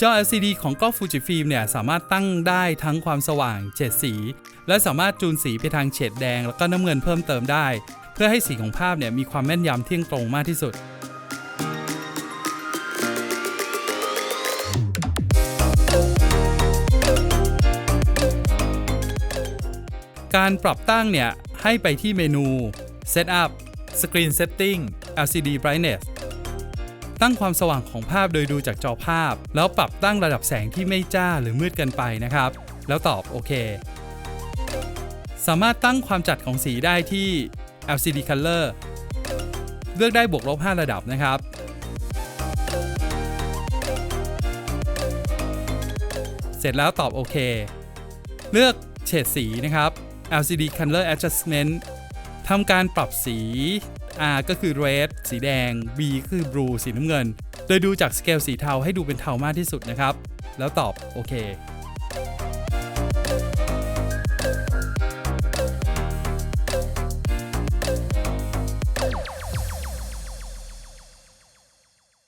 จอ LCD ของกล้อง Fujifilm เนี่ยสามารถตั้งได้ทั้งความสว่างเฉดสี และสามารถจูนสีไปทางเฉดแดง แล้วก็น้ำเงินเพิ่มเติมได้ เพื่อให้สีของภาพเนี่ยมีความแม่นยำเที่ยงตรงมากที่สุดการปรับตั้งเนี่ย ให้ไปที่เมนู Setup Screen Setting LCD Brightness ตั้งความสว่างของภาพโดยดูจากจอภาพ แล้วปรับตั้งระดับแสงที่ไม่จ้าหรือมืดเกินไปนะครับ แล้วตอบโอเค สามารถตั้งความจัดของสีได้ที่ LCD Color เลือกได้บวกลบ 5 ระดับนะครับ เสร็จแล้วตอบโอเค เลือกเฉดสีนะครับ LCD Color Adjustment ทำการปรับสี R ก็คือ red สีแดง B ก็คือ blue สีน้ำเงิน โดยดูจากสเกลสีเทาให้ดูเป็นเทามากที่สุดนะครับ แล้วตอบโอเค